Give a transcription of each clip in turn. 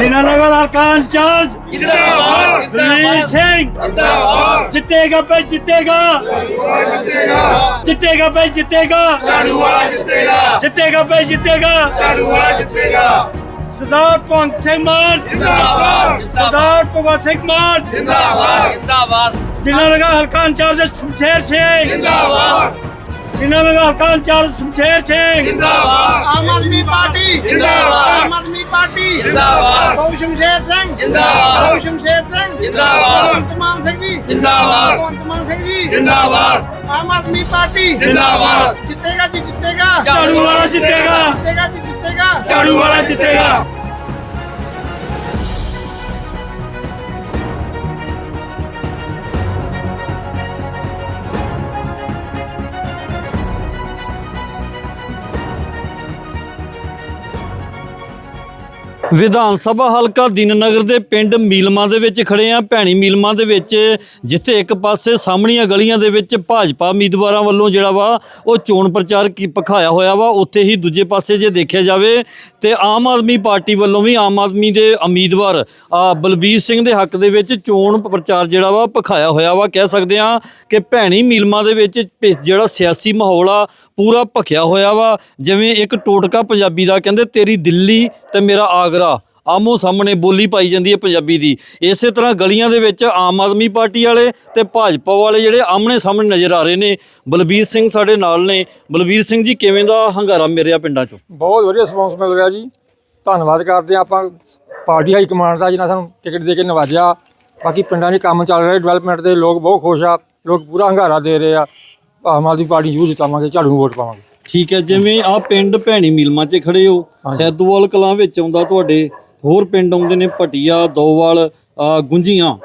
ਦੀਨਾਨਗਰ ਹਲਕਾ ਇੰਚਾਰਜ ਜਿੰਦਾਬਾਦ ਰਣਜੀਤ ਸਿੰਘ ਜਿੰਦਾਬਾਦ ਜਿੱਤੇਗਾ ਭਾਈ ਜਿੱਤੇਗਾ ਜਿੱਤੇਗਾ ਭਾਈ ਜਿੱਤੇਗਾ ਝਾੜੂ ਵਾਲਾ ਜਿੱਤੇਗਾ ਜਿੱਤੇਗਾ ਭਾਈ ਜਿੱਤੇਗਾ ਝਾੜੂ ਵਾਲਾ ਜਿੱਤੇਗਾ ਸਰਦਾਰ ਭਗਵੰਤ ਸਿੰਘ ਮਾਨ ਜਿੰਦਾਬਾਦ ਸਰਦਾਰ ਭਗਵੰਤ ਸਿੰਘ ਮਾਨ ਜਿੰਦਾਬਾਦ ਜਿੰਦਾਬਾਦ ਦੀਨਾਨਗਰ ਹਲਕਾ ਇੰਚਾਰਜ ਸ਼ਮਸ਼ੇਰ ਸਿੰਘ ਜਿੰਦਾਬਾਦ। ਇੰਚਾਰਜ ਸ਼ਮਸ਼ੇਰ ਸਿੰਘ। ਜਿੰਦਾਬਾਦ। ਬਹੁ ਸ਼ਮਸ਼ੇਰ ਸਿੰਘ। ਜਿੰਦਾਬਾਦ। ਭਗਵੰਤ ਮਾਨ ਸਿੰਘ ਜੀ। ਜਿੰਦਾਬਾਦ। ਭਗਵੰਤ ਮਾਨ ਸਿੰਘ ਜੀ। ਜਿੰਦਾਬਾਦ। ਆਮ ਆਦਮੀ ਪਾਰਟੀ। ਜਿੰਦਾਬਾਦ। ਜਿੱਤੇਗਾ ਜੀ ਜਿੱਤੇਗਾ। ਝਾੜੂ ਵਾਲਾ ਜਿੱਤੇਗਾ। ਜਿੱਤੇਗਾ ਜੀ ਜਿੱਤੇਗਾ। ਝਾੜੂ ਵਾਲਾ ਜਿੱਤੇਗਾ। ਵਿਧਾਨ ਸਭਾ ਹਲਕਾ ਦੀਨਨਗਰ ਦੇ ਪਿੰਡ ਮੀਲਮਾ ਦੇ ਵਿੱਚ ਖੜੇ ਆ। ਭੈਣੀ ਮੀਲਮਾ ਦੇ ਵਿੱਚ ਜਿੱਥੇ ਇੱਕ ਪਾਸੇ ਸਾਹਮਣੀਆਂ ਗਲੀਆਂ ਦੇ ਵਿੱਚ ਭਾਜਪਾ ਉਮੀਦਵਾਰਾਂ ਵੱਲੋਂ ਜਿਹੜਾ ਵਾ ਉਹ ਚੋਣ ਪ੍ਰਚਾਰ ਕੀ ਪਖਾਇਆ ਹੋਇਆ ਵਾ। ਉੱਥੇ ਹੀ ਦੂਜੇ ਪਾਸੇ ਜੇ ਦੇਖਿਆ ਜਾਵੇ ਤੇ ਆਮ ਆਦਮੀ ਪਾਰਟੀ ਵੱਲੋਂ ਵੀ ਆਮ ਆਦਮੀ ਦੇ ਉਮੀਦਵਾਰ ਆ, ਬਲਬੀਰ ਸਿੰਘ ਦੇ ਹੱਕ ਦੇ ਵਿੱਚ ਚੋਣ ਪ੍ਰਚਾਰ ਜਿਹੜਾ ਵਾ ਪਖਾਇਆ ਹੋਇਆ ਵਾ। ਕਹਿ ਸਕਦੇ ਆ ਕਿ ਭੈਣੀ ਮੀਲਮਾ ਦੇ ਵਿੱਚ ਭੇ- ਜਿਹੜਾ ਸਿਆਸੀ ਮਾਹੌਲ ਆ ਪੂਰਾ ਭਖਿਆ ਹੋਇਆ ਵਾ। ਜਿਵੇਂ ਇੱਕ ਟੋਟਕਾ ਪੰਜਾਬੀ ਦਾ ਕਹਿੰਦੇ ਤੇਰੀ ਦਿੱਲੀ ਤੇ ਮੇਰਾ ਆਗਰਾ ਆਮੋ ਸਾਹਮਣੇ ਬੋਲੀ ਪਾਈ ਜਾਂਦੀ ਹੈ ਪੰਜਾਬੀ ਦੀ। ਇਸੇ ਤਰ੍ਹਾਂ ਗਲੀਆਂ ਦੇ ਵਿੱਚ ਆਮ ਆਦਮੀ ਪਾਰਟੀ ਵਾਲੇ ਤੇ ਭਾਜਪਾ ਵਾਲੇ ਜਿਹੜੇ ਆਮਣੇ ਸਾਹਮਣੇ ਨਜ਼ਰ ਆ ਰਹੇ ਨੇ। ਬਲਬੀਰ ਸਿੰਘ ਸਾਡੇ ਨਾਲ ਨੇ। ਬਲਬੀਰ ਸਿੰਘ ਜੀ, ਕਿਵੇਂ ਦਾ ਹੰਗਾਰਾ ਮਿਲਿਆ ਪਿੰਡਾਂ 'ਚੋਂ? ਬਹੁਤ ਵਧੀਆ ਰਿਸਪੌਂਸ ਮਿਲ ਰਿਹਾ ਜੀ। ਧੰਨਵਾਦ ਕਰਦੇ ਹਾਂ ਆਪਾਂ। ਪਾਰਟੀ ਹਾਈ ਕਮਾਂਡ ਦਾ ਜਿਹਨਾਂ ਸਾਨੂੰ ਟਿਕਟ ਦੇ ਕੇ ਨਵਾਜਿਆ। ਬਾਕੀ ਪਿੰਡਾਂ 'ਚ ਕੰਮ ਚੱਲ ਰਿਹਾ ਡਿਵੈਲਪਮੈਂਟ ਦੇ ਲੋਕ ਬਹੁਤ ਖੁਸ਼ ਆ। ਲੋਕ ਪੂਰਾ ਹੰਗਾਰਾ ਦੇ ਰਹੇ ਆ। ਆਮ ਆਦਮੀ ਪਾਰਟੀ ਜ਼ਰੂਰ ਜਿਤਾਵਾਂਗੇ ਝਾੜੂ ਨੂੰ ਵੋਟ ਪਾਵਾਂਗੇ। ਠੀਕ ਹੈ ਜਿਵੇਂ ਆ ਪਿੰਡ ਭੈਣੀ ਮਿਲਮਾਂ 'ਚ ਖੜੇ ਹੋ ਸੈਦੋਵਾਲ ਕਲਾਂ ਵਿੱਚ ਆਉਂਦਾ ਤੁਹਾਡੇ ਹੋਰ ਪਿੰਡ ਆਉਂਦੇ ਨੇ ਪਟਿਆ ਦੋਵਾਲ ਗੁੰਜੀਆਂ।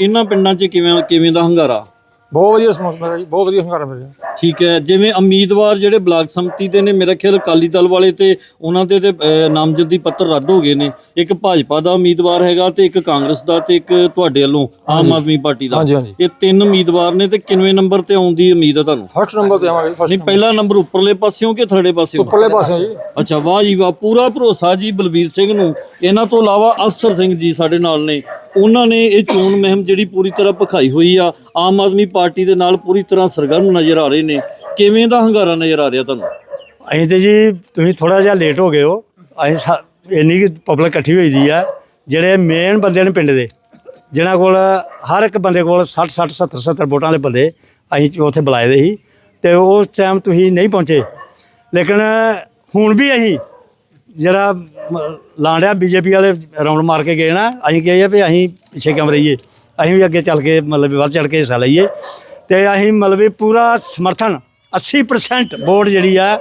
ਇਹਨਾਂ ਪਿੰਡਾਂ 'ਚ ਕਿਵੇਂ ਕਿਵੇਂ ਦਾ ਹੰਗਾਰਾ? ਬਹੁਤ ਵਧੀਆ ਰਿਸਪੌਂਸ ਮਿਲ ਰਿਹਾ ਜੀ ਬਹੁਤ ਵਧੀਆ ਹੰਗਾਰਾ ਮਿਲ ਰਿਹਾ ਠੀਕ ਹੈ ਜਿਵੇਂ ਉਮੀਦਵਾਰ ਜਿਹੜੇ ਬਲਾਕ ਸੰਮਤੀ ਦੇ ਨੇ ਮੇਰਾ ਖਿਆਲ ਅਕਾਲੀ ਦਲ ਵਾਲੇ ਤੇ ਉਹਨਾਂ ਦੇ ਤੇ ਅਹ, ਨਾਮਜ਼ਦਗੀ ਪੱਤਰ ਰੱਦ ਹੋ ਗਏ ਨੇ। ਇੱਕ ਭਾਜਪਾ ਦਾ ਉਮੀਦਵਾਰ ਹੈਗਾ ਤੇ ਇੱਕ ਕਾਂਗਰਸ ਦਾ ਤੇ ਇੱਕ ਤੁਹਾਡੇ ਵੱਲੋਂ ਆਮ ਆਦਮੀ ਪਾਰਟੀ ਦਾ। ਹਾਂਜੀ, ਹਾਂਜੀ। ਇਹ ਤਿੰਨ ਉਮੀਦਵਾਰ ਨੇ ਤੇ ਕਿੰਨਵੇਂ ਨੰਬਰ ਤੇ ਆਉਣ ਦੀ ਉਮੀਦ ਹੈ ਤੁਹਾਨੂੰ? ਫਸਟ ਨੰਬਰ ਤੇ ਆਵਾਂਗੇ ਫਸਟ ਨਹੀਂ ਪਹਿਲਾ ਨੰਬਰ ਉੱਪਰਲੇ ਪਾਸਿਓਂ ਕਿ ਥਰਡੇ ਪਾਸਿਓਂ? ਉੱਪਰਲੇ ਪਾਸੇ ਜੀ। ਅੱਛਾ ਵਾਹ ਜੀ ਵਾਹ ਪੂਰਾ ਭਰੋਸਾ ਜੀ ਬਲਬੀਰ ਸਿੰਘ ਨੂੰ। ਇਹਨਾਂ ਤੋਂ ਇਲਾਵਾ ਅਫਸਰ ਸਿੰਘ ਜੀ ਸਾਡੇ ਨਾਲ ਨੇ। ਉਹਨਾਂ ਨੇ ਇਹ ਚੋਣ ਮਹਿਮ ਜਿਹੜੀ ਪੂਰੀ ਤਰ੍ਹਾਂ ਭਖਾਈ ਹੋਈ ਆ ਆਮ ਆਦਮੀ ਪਾਰਟੀ ਪਾਰਟੀ ਦੇ ਨਾਲ ਪੂਰੀ ਤਰ੍ਹਾਂ ਸਰਗਰਮ ਨਜ਼ਰ ਆ ਰਹੇ ਨੇ। ਕਿਵੇਂ ਦਾ ਹੰਗਾਰਾ ਨਜ਼ਰ ਆ ਰਿਹਾ ਤੁਹਾਨੂੰ? ਅਸੀਂ ਤੇ ਜੀ, ਤੁਸੀਂ ਥੋੜਾ ਜਿਹਾ ਲੇਟ ਹੋ ਗਏ ਹੋ। ਅਸੀਂ ਇੰਨੀ ਕਿ ਪਬਲਿਕ ਇਕੱਠੀ ਹੋਈ ਦੀ ਆ, ਜਿਹੜੇ ਮੇਨ ਬੰਦੇ ਨੇ ਪਿੰਡ ਦੇ, ਜਿਨ੍ਹਾਂ ਕੋਲ ਹਰ ਇੱਕ ਬੰਦੇ ਕੋਲ 60 60 70 70 ਵੋਟਾਂ ਵਾਲੇ ਬੰਦੇ ਅਸੀਂ ਉੱਥੇ ਬੁਲਾਏ ਦੇ ਸੀ ਤੇ ਉਸ ਟਾਈਮ ਤੁਸੀਂ ਨਹੀਂ ਪਹੁੰਚੇ। ਲੇਕਿਨ ਹੁਣ ਵੀ ਅਸੀਂ ਜਿਹੜਾ ਮ- ਲਾਂਡਿਆ ਬੀਜੇਪੀ ਵਾਲੇ ਰਾਉਂਡ ਮਾਰ ਕੇ ਗਏ ਨਾ, ਅਸੀਂ ਕਹੇ ਆ ਵੀ ਅਸੀਂ ਪਿੱਛੇ ਕਿਉਂ ਰਹੀਏ? ਅਸੀਂ ਵੀ ਅੱਗੇ ਚੱਲ ਕੇ ਮਤਲਬ ਵੀ ਵੱਧ ਚੜ ਕੇ ਹਿੱਸਾ ਲਈਏ। ਤੇ ਅਸੀਂ ਮਤਲਬ ਵੀ ਪੂਰਾ ਸਮਰਥਨ 80% ਵੋਟ ਜਿਹੜੀ ਆ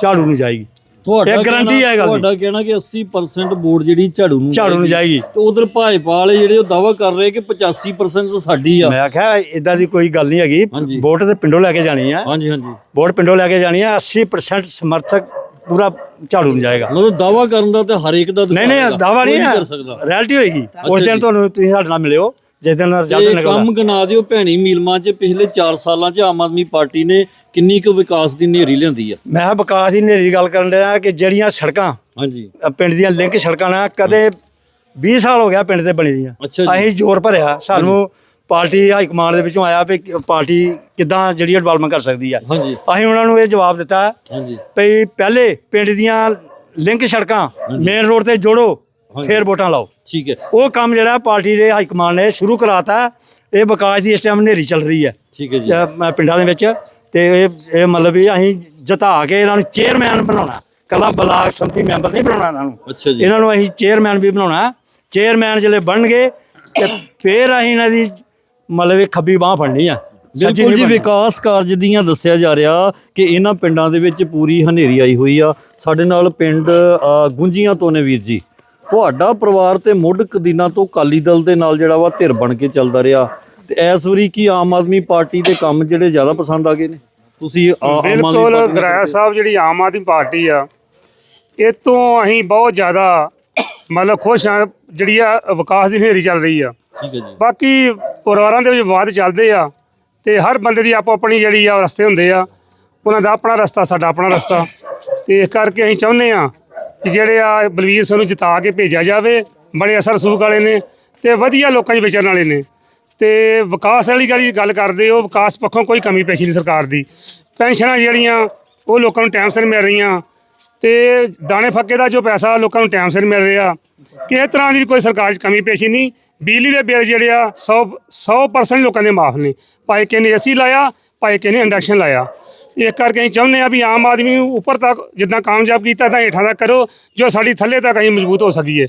ਝਾੜੂ ਨੂੰ ਜਾਏਗੀ। ਤੁਹਾਡਾ ਇਹ guarantee ਕਹਿਣਾ- ਹੈ ਗੱਲ ਦੀ। ਤੁਹਾਡਾ ਕਹਿਣਾ ਕਿ 80% ਵੋਟ ਜਿਹੜੀ ਝਾੜੂ ਨੂੰ ਝਾੜੂ ਨੂੰ ਜਾਏਗੀ। ਤੇ ਉਧਰ ਭਾਜਪਾ ਵਾਲੇ ਜਿਹੜੇ ਉਹ ਦਾਵਾ ਕਰ ਰਹੇ ਕਿ 85% ਤਾਂ ਸਾਡੀ ਆ। ਮੈਂ ਆਖਿਆ ਇਦਾਂ ਦੀ ਕੋਈ ਗੱਲ ਨਹੀਂ ਹੈਗੀ। ਹਾਂਜੀ। ਵੋਟ ਤੇ ਪਿੰਡੋਂ ਲੈ ਕੇ ਜਾਣੀ ਆ। ਹਾਂਜੀ ਹਾਂਜੀ। ਵੋਟ ਪਿੰਡੋਂ ਲੈ ਕੇ ਜਾਣੀ ਆ। 80% ਸਮਰਥਕ ਪੂਰਾ ਝਾੜੂ ਨੂੰ ਜਾਏਗਾ। ਮਤਲਬ ਦਾਵਾ ਕਰਨ ਦਾ ਤੇ ਹਰੇਕ ਦਾ ਨਹੀਂ ਨਹੀਂ। ਦਾਵਾ ਨਹੀਂ ਹੈ। ਕਰ ਸਕਦਾ। ਰਿਐਲਿਟੀ ਹੋਏਗੀ। ਉਸ। ਦਿਨ ਤੁਹਾਨੂੰ ਤੁਸੀਂ ਸਾਡੇ ਨਾਲ ਮਿਲਿਓ ਜਿਸ ਦਿਨ ਰਿਜ਼ਲਟ ਨਿਕਲਦਾ। ਕੰਮ ਗਿਣਾ ਦਿਓ ਭੈਣੀ ਮੀਲਮਾਂ 'ਚ ਪਿਛਲੇ 4 ਸਾਲਾਂ 'ਚ ਆਮ ਆਦਮੀ ਪਾਰਟੀ ਨੇ ਕਿੰਨੀ ਕੁ ਵਿਕਾਸ ਦੀ ਨੇਰੀ ਲਿਆਂਦੀ ਆ? ਮੈਂ ਵਿਕਾਸ ਦੀ ਨੇਰੀ ਗੱਲ ਕਰਨ ਡਿਆ ਕਿ ਜਿਹੜੀਆਂ ਸੜਕਾਂ ਹਾਂਜੀ। ਪਿੰਡ ਦੀਆਂ ਲਿੰਕ ਸੜਕਾਂ ਨਾ ਕਦੇ 20 ਸਾਲ ਹੋ ਗਿਆ ਪਿੰਡ ਤੇ ਬਣੀ ਦੀਆਂ। ਅਸੀਂ ਜ਼ੋਰ ਭਰਿਆ। ਸਾਨੂੰ ਪਾਰਟੀ ਹਾਈ ਕਮਾਂਡ ਦੇ ਵਿੱਚੋਂ ਆਇਆ ਵੀ ਪਾਰਟੀ ਕਿੱਦਾਂ ਜਿਹੜੀ ਡਿਵੈਲਪਮੈਂਟ ਕਰ ਸਕਦੀ ਆ। ਹਾਂਜੀ। ਅਸੀਂ ਉਹਨਾਂ ਨੂੰ ਇਹ ਜਵਾਬ ਦਿੱਤਾ ਹਾਂਜੀ। ਵੀ ਪਹਿਲੇ ਪਿੰਡ ਦੀਆਂ ਲਿੰਕ ਸੜਕਾਂ ਮੇਨ ਰੋਡ ਤੇ ਜੋੜੋ ਫੇਰ ਵੋਟਾਂ ਲਾਓ। ਠੀਕ ਹੈ। ਉਹ ਕੰਮ ਜਿਹੜਾ ਪਾਰਟੀ ਦੇ ਹਾਈ ਕਮਾਂਡ ਨੇ ਸ਼ੁਰੂ ਕਰਾਤਾ ਇਹ ਵਿਕਾਸ ਦੀ ਇਸ ਟਾਈਮ ਹਨੇਰੀ ਚੱਲ ਰਹੀ ਹੈ। ਠੀਕ ਹੈ ਜੀ। ਪਿੰਡਾਂ ਦੇ ਵਿੱਚ ਤੇ ਇਹ ਇਹ ਮਤਲਬ ਵੀ ਅਸੀਂ ਜਿਤਾ ਕੇ ਇਹਨਾਂ ਨੂੰ ਚੇਅਰਮੈਨ ਬਣਾਉਣਾ। ਕੱਲਾ ਬਲਾਕ ਸੰਮਤੀ ਮੈਂਬਰ ਨਹੀਂ ਬਣਾਉਣਾ ਇਹਨਾਂ ਨੂੰ। ਅੱਛਾ ਜੀ। ਇਹਨਾਂ ਨੂੰ ਅਸੀਂ ਚੇਅਰਮੈਨ ਵੀ ਬਣਾਉਣਾ। ਚੇਅਰਮੈਨ ਜਿਹੜੇ ਬਣਨਗੇ ਤੇ ਫੇਰ ਅਸੀਂ ਇਹਨਾਂ ਦੀ ਮਤਲਬ ਇਹ ਖੱਬੀ ਬਾਹ ਫੜਨੀ ਆ। ਬਿਲਕੁਲ ਜੀ। ਵਿਕਾਸ ਕਾਰਜ ਦੀਆਂ ਦੱਸਿਆ ਜਾ ਰਿਹਾ ਕਿ ਇਹਨਾਂ ਪਿੰਡਾਂ ਦੇ ਵਿੱਚ ਪੂਰੀ ਹਨੇਰੀ ਆਈ ਹੋਈ ਆ। ਸਾਡੇ ਨਾਲ ਪਿੰਡ ਗੁੰਜੀਆਂ ਤੋਂ ਨੇ ਵੀਰ ਜੀ। ਤੁਹਾਡਾ ਪਰਿਵਾਰ ਤੇ ਮੁੱਢ ਕਦੀਨਾ ਤੋਂ ਕਾਲੀ ਦਲ ਦੇ ਨਾਲ ਜਿਹੜਾ ਵਾ ਧਿਰ ਬਣ ਕੇ ਚੱਲਦਾ ਰਿਹਾ। ਤੇ ਇਸ ਵਾਰੀ ਕੀ ਆਮ ਆਦਮੀ ਪਾਰਟੀ ਦੇ ਕੰਮ ਜਿਹੜੇ ਜ਼ਿਆਦਾ ਪਸੰਦ ਆ ਗਏ ਨੇ? ਤੁਸੀਂ ਆ- ਆਮ ਆਦਮੀ ਬਿਲਕੁਲ ਗਰਾਇਆ ਸਾਹਿਬ ਜਿਹੜੀ ਆਮ ਆਦਮੀ ਪਾਰਟੀ ਆ ਇਹ ਤੋਂ ਅਸੀਂ ਬਹੁਤ ਜ਼ਿਆਦਾ ਮਤਲਬ ਖੁਸ਼ ਹਾਂ ਜਿਹੜੀ ਆ ਵਿਕਾਸ ਦੀ ਹਨੇਰੀ ਚੱਲ ਰਹੀ ਆ। ਠੀਕ ਹੈ ਜੀ। ਬਾਕੀ ਪਰਿਵਾਰਾਂ ਦੇ ਵਿੱਚ ਵਿਵਾਦ ਚੱਲਦੇ ਆ ਤੇ ਹਰ ਬੰਦੇ ਦੀ ਆਪੋ ਆਪਣੀ ਜਿਹੜੀ ਆ ਰਸਤੇ ਹੁੰਦੇ ਆ, ਉਹਨਾਂ ਦਾ ਆਪਣਾ ਰਸਤਾ, ਸਾਡਾ ਆਪਣਾ ਰਸਤਾ। ਤੇ ਇਸ ਕਰਕੇ ਅਸੀਂ ਚਾਹੁੰਦੇ ਆ ਕਿ ਜਿਹੜੇ ਆ ਬਲਵੀਰ ਸਿੰਘ ਨੂੰ ਜਿਤਾ ਕੇ ਭੇਜਿਆ ਜਾਵੇ, ਬੜੇ ਅਸਰ ਸੂਖ ਵਾਲੇ ਨੇ ਤੇ ਵਧੀਆ ਲੋਕਾਂ 'ਚ ਵਿਚਰਨ ਵਾਲੇ ਨੇ। ਤੇ ਵਿਕਾਸ ਵਾਲੀ ਗੱਲ ਗੱਲ ਕਰਦੇ ਹੋ, ਵਿਕਾਸ ਪੱਖੋਂ ਕੋਈ ਕਮੀ ਪੇਸ਼ੀ ਨਹੀਂ ਸਰਕਾਰ ਦੀ। ਪੈਨਸ਼ਨਾਂ ਜਿਹੜੀਆਂ, ਉਹ ਲੋਕਾਂ ਨੂੰ ਟਾਈਮ ਸਿਰ ਮਿਲ ਰਹੀਆਂ। ਤੇ ਦਾਣੇ ਫੱਕੇ ਦਾ ਜੋ ਪੈਸਾ ਲੋਕਾਂ ਨੂੰ ਟਾਈਮ ਸਿਰ ਮਿਲ ਰਿਹਾ, ਕਿਸੇ ਤਰ੍ਹਾਂ ਦੀ ਵੀ ਕੋਈ ਸਰਕਾਰ 'ਚ ਕਮੀ ਪੇਸ਼ੀ ਨਹੀਂ। ਬਿਜਲੀ ਦੇ ਬਿੱਲ ਜਿਹੜੇ ਆ 100 100% ਲੋਕਾਂ ਦੇ ਮਾਫ ਨੇ। ਭਾਵੇਂ ਕਿਸੇ ਨੇ ਏਸੀ ਲਾਇਆ ਭਾਵੇਂ ਕਿਸੇ ਨੇ ਇੰਡਕਸ਼ਨ ਲਾਇਆ। ਇਹ ਕਰਕੇ ਅਸੀਂ ਚਾਹੁੰਦੇ ਆ ਵੀ ਆਮ ਆਦਮੀ ਨੂੰ ਉੱਪਰ ਤੱਕ ਜਿੱਦਾਂ ਕਾਮਯਾਬ ਕੀਤਾ ਤਾਂ ਹੇਠਾਂ ਤੱਕ ਕਰੋ ਜੋ ਸਾਡੀ ਥੱਲੇ ਤੱਕ ਅਸੀਂ ਮਜ਼ਬੂਤ ਹੋ ਸਕੀਏ।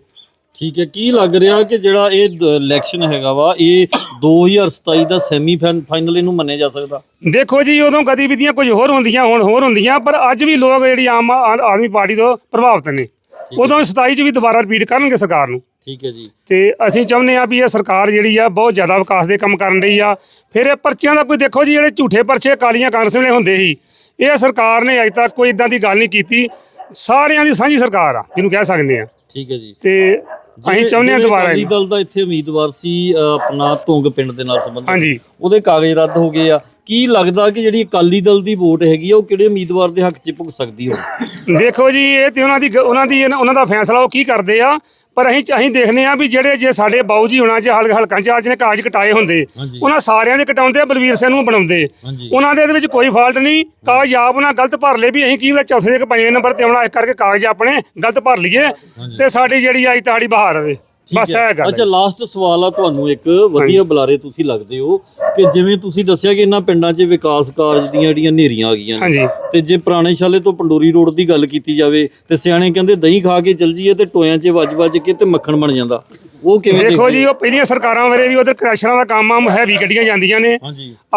ਠੀਕ ਹੈ ਕੀ ਲੱਗ ਰਿਹਾ ਕਿ ਜਿਹੜਾ ਇਹ ਇਲੈਕਸ਼ਨ ਹੈਗਾ ਵਾ ਇਹ 2027 ਦਾ ਸੈਮੀ ਫਾਈਨਲ ਇਹਨੂੰ ਮੰਨਿਆ ਜਾ ਸਕਦਾ? ਦੇਖੋ ਜੀ ਉਦੋਂ ਗਤੀਵਿਧੀਆਂ ਕੁਝ ਹੋਰ ਹੁੰਦੀਆਂ ਹੁਣ ਹੋਰ ਹੁੰਦੀਆਂ ਪਰ ਅੱਜ ਵੀ ਲੋਕ ਜਿਹੜੀ ਆਮ ਆਦਮੀ ਪਾਰਟੀ ਤੋਂ ਪ੍ਰਭਾਵਿਤ ਨੇ। ਉਦੋਂ 27 ਚ ਵੀ ਦੁਬਾਰਾ ਰਿਪੀਟ ਕਰਨਗੇ ਸਰਕਾਰ ਨੂੰ। ਠੀਕ ਹੈ ਜੀ। ਤੇ ਅਸੀਂ ਚਾਹੁੰਦੇ ਆ ਵੀ ਇਹ ਸਰਕਾਰ ਜਿਹੜੀ ਆ ਬਹੁਤ ਜ਼ਿਆਦਾ ਵਿਕਾਸ ਦੇ ਕੰਮ ਕਰਨ ਰਹੀ ਆ। ਫਿਰ ਇਹ ਪਰਚੀਆਂ ਦਾ ਕੋਈ ਦੇਖੋ ਜੀ ਜਿਹੜੇ ਝੂਠੇ ਪਰਚੇ ਕਾਲੀਆਂ ਕਾਂਗਰਸ ਵੇਲੇ ਹੁੰਦੇ ਸੀ ਇਹ ਸਰਕਾਰ ਨੇ ਅਜੇ ਤੱਕ ਕੋਈ ਇਦਾਂ ਦੀ ਗੱਲ ਨਹੀਂ ਕੀਤੀ। ਸਾਰਿਆਂ ਦੀ ਸਾਂਝੀ ਸਰਕਾਰ ਆ ਜਿਹਨੂੰ ਕਹਿ ਸਕਦੇ ਆ ਠੀਕ ਹੈ ਜੀ। ਤੇ ਅਸੀਂ ਚਾਹੁੰਦੇ ਆ ਦੁਬਾਰਾ ਅਕਾਲੀ। ਦਲ ਦਾ ਇੱਥੇ ਉਮੀਦਵਾਰ ਸੀ ਆਪਣਾ ਧੁੰਗ ਪਿੰਡ ਦੇ ਨਾਲ ਸੰਬੰਧਿਤ। ਹਾਂਜੀ। ਉਹਦੇ ਕਾਗਜ਼ ਰੱਦ ਹੋ ਗਏ ਆ। ਕੀ ਲੱਗਦਾ ਕਿ ਜਿਹੜੀ ਅਕਾਲੀ ਦਲ ਦੀ ਵੋਟ ਹੈਗੀ ਆ ਉਹ ਕਿਹੜੇ ਉਮੀਦਵਾਰ ਦੇ ਹੱਕ 'ਚ ਭੁਗ ਸਕਦੀ ਹੋ ਦੇਖੋ ਜੀ ਇਹ ਤੇ ਉਹਨਾਂ ਦੀ ਉਹਨਾਂ ਦੀ ਉਹਨਾਂ ਦਾ ਫੈਸਲਾ ਉਹ ਕੀ ਕਰਦੇ ਆ? ਪਰ ਅਸੀਂ ਅਸੀਂ ਦੇਖਨੇ ਆ ਵੀ ਜਿਹੜੇ ਜੇ ਸਾਡੇ ਬਾਊ ਜੀ ਹੋਣਾ ਜੇ ਹਲ ਹਲਕਾਂ ਚਾਰਜ ਨੇ ਕਾਗਜ਼ ਕਟਾਏ ਹੁੰਦੇ। ਉਹਨਾਂ ਸਾਰਿਆਂ ਦੇ ਕਟਾਉਂਦੇ ਆ ਬਲਵੀਰ ਸਿੰਘ ਨੂੰ ਬਣਾਉਂਦੇ। ਉਹਨਾਂ ਦੇ ਇਹਦੇ ਵਿੱਚ ਕੋਈ ਫਾਲਟ ਨਹੀਂ ਕਾਗਜ਼ ਆਪ ਉਹਨਾਂ ਗਲਤ ਭਰ ਲਏ ਵੀ ਅਸੀਂ ਕੀ ਚੌਥੇ ਦੇ ਪੰਜਵੇਂ ਨੰਬਰ ਤੇ ਆਉਣਾ ਇਸ ਕਰਕੇ ਕਾਗਜ਼ ਆਪਣੇ ਗਲਤ ਭਰ ਲਈਏ ਤੇ ਸਾਡੀ ਜਿਹੜੀ ਅੱਜ ਤਾੜੀ ਬਹਾਰ ਰਵੇ ਬਸ ਇਹ ਗੱਲ ਅੱਛਾ। ਲਾਸਟ ਸਵਾਲ ਆ ਤੁਹਾਨੂੰ ਇੱਕ ਵਧੀਆ ਬੁਲਾਰੇ ਤੁਸੀਂ ਲੱਗਦੇ ਹੋ ਕਿ ਜਿਵੇਂ ਤੁਸੀਂ ਦੱਸਿਆ ਕਿ ਇਹਨਾਂ ਪਿੰਡਾਂ 'ਚ ਵਿਕਾਸ ਕਾਰਜ ਦੀਆਂ ਜਿਹੜੀਆਂ ਨੇਰੀਆਂ ਆ ਗਈਆਂ ਨੇ ਤੇ ਜੇ ਪੁਰਾਣੇ ਸ਼ਾਲੇ ਤੋਂ ਪੰਡੋਰੀ ਰੋਡ ਦੀ ਗੱਲ ਕੀਤੀ ਜਾਵੇ ਤੇ ਸਿਆਣੇ ਕਹਿੰਦੇ ਦਹੀਂ ਖਾ ਕੇ ਚੱਲ ਜੀਏ ਤੇ ਟੋਇਆਂ 'ਚ ਵੱਜ-ਵੱਜ ਕੇ ਤੇ ਮੱਖਣ ਬਣ ਜਾਂਦਾ। ਉਹ ਕਿਵੇਂ ਦੇਖੋ ਜੀ ਉਹ ਪਹਿਲੀਆਂ ਸਰਕਾਰਾਂ ਵੇਲੇ ਵੀ ਉਧਰ ਕ੍ਰੈਸ਼ਰਾਂ ਦਾ ਕੰਮ ਆ ਹੈਵੀ ਗੱਡੀਆਂ ਜਾਂਦੀਆਂ ਨੇ।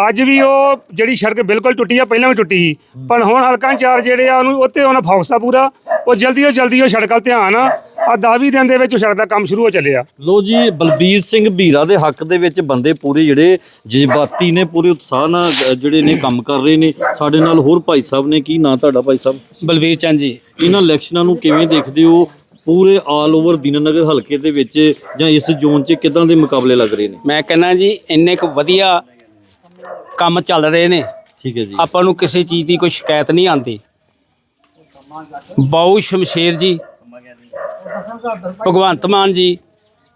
ਅੱਜ ਵੀ ਉਹ ਜਿਹੜੀ ਸੜਕ ਬਿਲਕੁਲ ਟੁੱਟੀ ਆ ਪਹਿਲਾਂ ਵੀ ਟੁੱਟੀ ਸੀ। ਪਰ ਹੁਣ ਹਲਕਾ ਇੰਚਾਰਜ ਜਿਹੜੇ ਆ ਉਹਨੂੰ ਉੱਤੇ ਉਹਨਾਂ ਫੋਕਸ ਪੂਰਾ। ਉਹ ਜਲਦੀ ਤੋਂ ਜਲਦੀ ਉਹ ਸੜਕ ਵੱਲ ਧਿਆਨ ਆ। ਆ 10 ਦਿਨ ਦੇ ਵਿੱਚ ਉਹ ਸੜਕ ਦਾ ਕੰਮ ਸ਼ੁਰੂ ਹੋ ਚੱਲਿਆ। ਲੋ ਜੀ ਬਲਬੀਰ ਸਿੰਘ ਭੀਰਾ ਦੇ ਹੱਕ ਦੇ ਵਿੱਚ ਬੰਦੇ ਪੂਰੇ ਜਿਹੜੇ ਜਜ਼ਬਾਤੀ ਨੇ ਪੂਰੇ ਉਤਸ਼ਾਹ ਨਾਲ ਜਿਹੜੇ ਨੇ ਕੰਮ ਕਰ ਰਹੇ ਨੇ। ਸਾਡੇ ਨਾਲ ਹੋਰ ਭਾਈ ਸਾਹਿਬ ਨੇ ਕੀ ਨਾਂ ਤੁਹਾਡਾ ਭਾਈ ਸਾਹਿਬ? ਬਲਵੀਰ ਚੰਦ ਜੀ। ਇਹਨਾਂ ਇਲੈਕਸ਼ਨਾਂ ਨੂੰ ਕਿਵੇਂ ਦੇਖਦੇ ਹੋ? ਪੂਰੇ ਆਲ ਓਵਰ ਦੀਨਨਗਰ ਹਲਕੇ ਦੇ ਵਿੱਚ ਜਾਂ ਇਸ ਜ਼ੋਨ 'ਚ ਕਿਦਾਂ ਦੇ ਮੁਕਾਬਲੇ ਲੱਗ ਰਹੇ ਨੇ? ਮੈਂ ਕਹਿੰਦਾ ਜੀ ਇੰਨੇ ਕੁ ਵਧੀਆ ਕੰਮ ਚੱਲ ਰਹੇ ਨੇ। ਠੀਕ ਹੈ ਜੀ। ਆਪਾਂ ਨੂੰ ਕਿਸੇ ਚੀਜ਼ ਦੀ ਕੋਈ ਸ਼ਿਕਾਇਤ ਨਹੀਂ ਆਉਂਦੀ। ਬਾਊ ਸ਼ਮਸ਼ੇਰ ਜੀ, ਭਗਵੰਤ ਮਾਨ ਜੀ,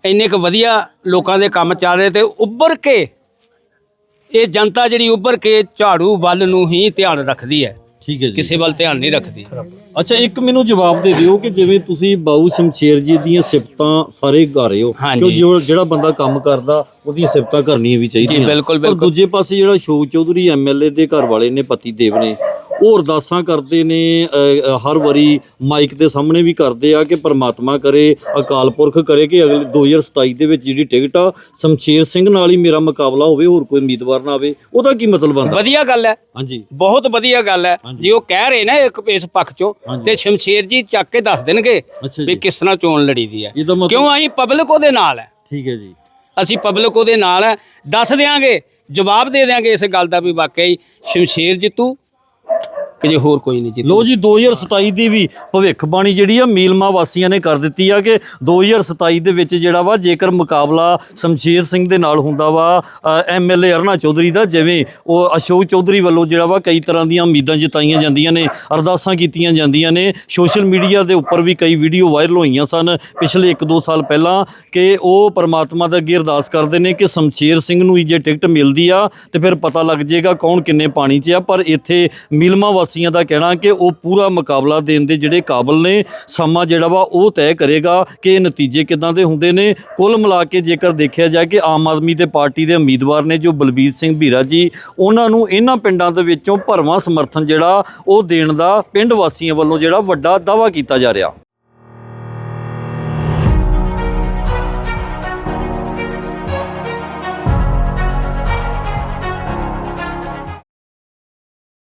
ਇੰਨੇ ਕੁ ਵਧੀਆ ਲੋਕਾਂ ਦੇ ਕੰਮ ਚੱਲ ਰਹੇ ਤੇ ਉੱਭਰ ਕੇ, ਇਹ ਜਨਤਾ ਜਿਹੜੀ ਉੱਭਰ ਕੇ ਝਾੜੂ ਵੱਲ ਨੂੰ ਹੀ ਧਿਆਨ ਰੱਖਦੀ ਹੈ। ਠੀਕ ਹੈ ਜੀ। ਕਿਸੇ ਵੱਲ ਧਿਆਨ ਨਹੀਂ ਰੱਖਦੀ। ਅੱਛਾ ਇੱਕ ਮੈਨੂੰ ਜਵਾਬ ਦੇ ਦਿਓ ਕਿ ਜਿਵੇਂ ਤੁਸੀਂ ਬਾਊ ਸ਼ਮਸ਼ੇਰ ਜੀ ਦੀਆਂ ਸਿਫਤਾਂ ਸਾਰੇ ਗਾ ਰਹੇ ਹੋ ਹਾਂਜੀ। ਕਿ ਜੋ- ਜਿਹੜਾ ਬੰਦਾ ਕੰਮ ਕਰਦਾ ਉਹਦੀਆਂ ਸਿਫਤਾਂ ਕਰਨੀਆਂ ਵੀ ਚਾਹੀਦੀਆਂ। ਜੀ, ਬਿਲਕੁਲ, ਪਰ ਬਿਲਕੁਲ। ਦੂਜੇ ਪਾਸੇ ਜਿਹੜਾ ਸ਼ੋਕ ਚੌਧਰੀ ਐਮਐਲਏ ਦੇ ਘਰ ਵਾਲੇ ਨੇ ਪਤੀ ਦੇਵ ਨੇ ਉਹ ਅਰਦਾਸਾਂ ਕਰਦੇ ਨੇ ਅ, ਅ, ਹਰ ਵਾਰੀ ਮਾਈਕ ਦੇ ਸਾਹਮਣੇ ਵੀ ਕਰਦੇ ਆ ਕਿ ਪ੍ਰਮਾਤਮਾ ਕਰੇ ਅਕਾਲ ਪੁਰਖ ਕਰੇ ਕਿ ਅਗਲੇ 2027 ਦੇ ਵਿੱਚ ਜਿਹੜੀ ਟਿਕਟ ਆ ਸ਼ਮਸ਼ੇਰ ਸਿੰਘ ਨਾਲ ਹੀ ਮੇਰਾ ਮੁਕਾਬਲਾ ਹੋਵੇ ਹੋਰ ਕੋਈ ਉਮੀਦਵਾਰ ਨਾ ਆਵੇ ਉਹਦਾ ਕੀ ਮਤਲਬ ਬਣਦਾ? ਵਧੀਆ ਗੱਲ ਹੈ। ਹਾਂਜੀ। ਬਹੁਤ ਵਧੀਆ ਗੱਲ ਹੈ। ਜੇ ਉਹ ਕਹਿ ਰਹੇ ਨਾ ਇੱਕ ਇਸ ਪੱਖ ਚੋਂ। ਤੇ ਸ਼ਮਸ਼ੇਰ ਜੀ ਚੱਕ ਕੇ ਦੱਸ ਦੇਣਗੇ ਵੀ ਜੀ। ਕਿਸ ਤਰ੍ਹਾਂ ਚੋਣ ਲੜੀ ਦੀ ਹੈ ਕਿਉਂ ਅਸੀਂ ਪਬਲਿਕ ਉਹਦੇ ਨਾਲ ਹੈ? ਠੀਕ ਹੈ ਜੀ। ਅਸੀਂ ਪਬਲਿਕ ਉਹਦੇ ਨਾਲ ਹੈ। ਦੱਸ ਦਿਆਂਗੇ ਜਵਾਬ ਦੇ ਦਿਆਂਗੇ ਇਸ ਗੱਲ ਦਾ ਵੀ ਵਾਕਈ ਸ਼ਮਸ਼ੇਰ ਜਿੱਤੂ ਕਿ ਜੇ ਹੋਰ ਕੋਈ ਨਹੀਂ ਜਿੱਤੂ। ਲੋ ਜੀ 2027 ਦੀ ਵੀ ਭਵਿੱਖਬਾਣੀ ਜਿਹੜੀ ਆ, ਮੀਲਮਾ ਵਾਸੀਆਂ ਨੇ ਕਰ ਦਿੱਤੀ ਆ ਕਿ 2027 ਦੇ ਵਿੱਚ ਜਿਹੜਾ ਵਾ, ਜੇਕਰ ਮੁਕਾਬਲਾ ਸ਼ਮਸ਼ੇਰ ਸਿੰਘ ਦੇ ਨਾਲ ਹੁੰਦਾ ਵਾ ਐਮਐਲਏ ਅਰਨਾ ਚੌਧਰੀ ਦਾ, ਜਿਵੇਂ ਉਹ ਅਸ਼ੋਕ ਚੌਧਰੀ ਵੱਲੋਂ ਜਿਹੜਾ ਵਾ, ਕਈ ਤਰ੍ਹਾਂ ਦੀਆਂ ਉਮੀਦਾਂ ਜਤਾਈਆਂ ਜਾਂਦੀਆਂ ਨੇ, ਅਰਦਾਸਾਂ ਕੀਤੀਆਂ ਜਾਂਦੀਆਂ ਨੇ, ਸੋਸ਼ਲ ਮੀਡੀਆ ਦੇ ਉੱਪਰ ਵੀ ਕਈ ਵੀਡੀਓ ਵਾਇਰਲ ਹੋਈਆਂ ਸਨ ਪਿਛਲੇ 1-2 ਸਾਲ ਪਹਿਲਾਂ ਕਿ ਉਹ ਪਰਮਾਤਮਾ ਦੇ ਅੱਗੇ ਅਰਦਾਸ ਕਰਦੇ ਨੇ ਕਿ ਸ਼ਮਸ਼ੇਰ ਸਿੰਘ ਨੂੰ ਹੀ ਜੇ ਟਿਕਟ ਮਿਲਦੀ ਆ, ਤੇ ਫਿਰ ਪਤਾ ਲੱਗ ਜਾਏਗਾ ਕੌਣ ਕਿੰਨੇ ਪਾਣੀ 'ਚ ਆ, ਪਰ ਇੱਥੇ ਮੀਲਮਾ ਵਾਸੀ ਵਾਸੀਆਂ ਦਾ ਕਹਿਣਾ ਕਿ ਉਹ ਪੂਰਾ ਮੁਕਾਬਲਾ ਦੇਣ ਦੇ ਜਿਹੜੇ ਕਾਬਲ ਨੇ, ਸਮਾਂ ਜਿਹੜਾ ਵਾ ਉਹ ਤੈਅ ਕਰੇਗਾ ਕਿ ਇਹ ਨਤੀਜੇ ਕਿਦਾਂ ਦੇ ਹੁੰਦੇ ਨੇ। ਕੁੱਲ ਮਿਲਾ ਕੇ ਜੇਕਰ ਦੇਖਿਆ ਜਾਏ ਕਿ ਆਮ ਆਦਮੀ ਦੇ ਪਾਰਟੀ ਦੇ ਉਮੀਦਵਾਰ ਨੇ ਜੋ ਬਲਬੀਰ ਸਿੰਘ ਭੀਰਾ ਜੀ, ਉਹਨਾਂ ਨੂੰ ਇਹਨਾਂ ਪਿੰਡਾਂ ਦੇ ਵਿੱਚੋਂ ਭਰਵਾਂ ਸਮਰਥਨ ਜਿਹੜਾ ਉਹ ਦੇਣ ਦਾ ਪਿੰਡ ਵਾਸੀਆਂ ਵੱਲੋਂ ਜਿਹੜਾ ਵੱਡਾ ਦਾਵਾ ਕੀਤਾ ਜਾ ਰਿਹਾ।